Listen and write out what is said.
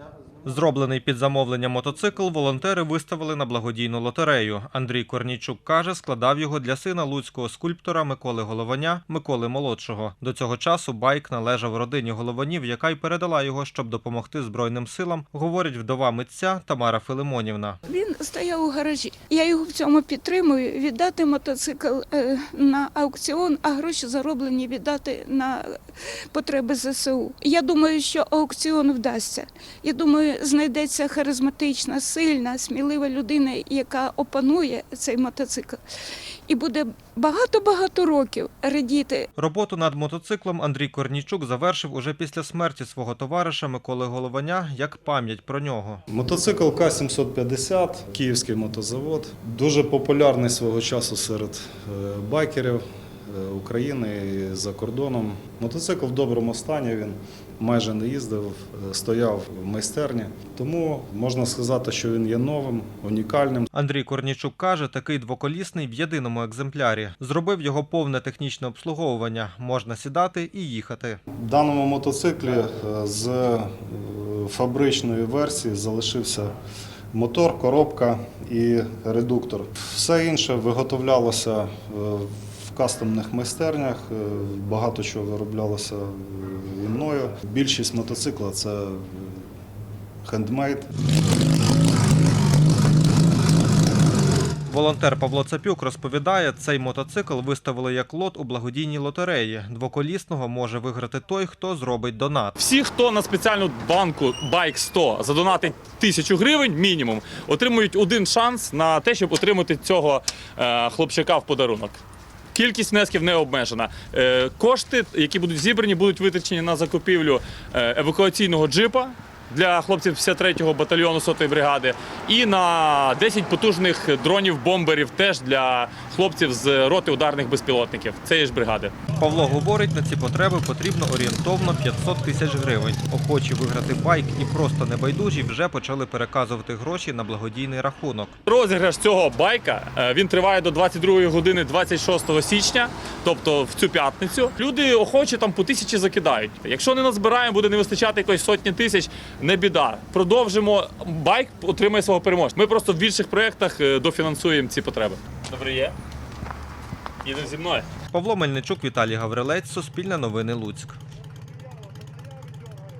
That was Зроблений під замовлення мотоцикл волонтери виставили на благодійну лотерею. Андрій Корнійчук каже, складав його для сина луцького скульптора Миколи Голованя Миколи Молодшого. До цього часу байк належав родині Голованів, яка й передала його, щоб допомогти Збройним силам, говорить вдова митця Тамара Филимонівна. Він стояв у гаражі. Я його в цьому підтримую. Віддати мотоцикл е, на аукціон, а гроші зароблені віддати на потреби ЗСУ. Я думаю, що аукціон вдасться. Я думаю, знайдеться харизматична, сильна, смілива людина, яка опанує цей мотоцикл. І буде багато-багато років радіти Роботу над мотоциклом Андрій Корнійчук завершив уже після смерті свого товариша Миколи Голованя як пам'ять про нього. Мотоцикл К-750, київський мотозавод. Дуже популярний свого часу серед е, байкерів України і за кордоном. Мотоцикл в доброму стані, він майже не їздив, е, стояв в майстерні. Тому можна сказати, що він є новим, унікальним. Андрій Корнічук каже, такий двоколісний в єдиному екземплярі. Зробив його повне технічне обслуговування. Можна сідати і їхати. В даному мотоциклі е, з е, фабричної версії залишився мотор, коробка і редуктор. Все інше виготовлялося е, в кастомних майстернях, е, багато чого вироблялося і мною. Більшість мотоцикла це хендмейд. Волонтер Павло Цапюк розповідає, цей мотоцикл виставили як лот у благодійній лотереї. Двоколісного може виграти той, хто зробить донат. Всі, хто на спеціальну банку Bike 100 задонатить тисячу гривень мінімум, отримують один шанс на те, щоб отримати цього е, хлопчака в подарунок. Кількість внесків не обмежена. Е, кошти, які будуть зібрані, будуть витрачені на закупівлю е, евакуаційного джипа для хлопців 53-го батальйону 100-ї бригади і на 10 потужних дронів-бомберів теж для хлопців з роти ударних безпілотників цієї ж бригади. Павло говорить, на ці потреби потрібно орієнтовно 500 тисяч гривень. Охочі виграти байк і просто небайдужі вже почали переказувати гроші на благодійний рахунок. Розіграш цього байка е, він триває до 22 години 26 січня, тобто в цю п'ятницю. Люди охочі там по тисячі закидають. Якщо не назбираємо, буде не вистачати якоїсь сотні тисяч, не біда. Продовжимо. Байк отримає свого переможця. Ми просто в більших проєктах е, дофінансуємо ці потреби. Добре є. Їдемо зі мною. Павло Мельничук, Віталій Гаврилець, Суспільне новини Луцьк.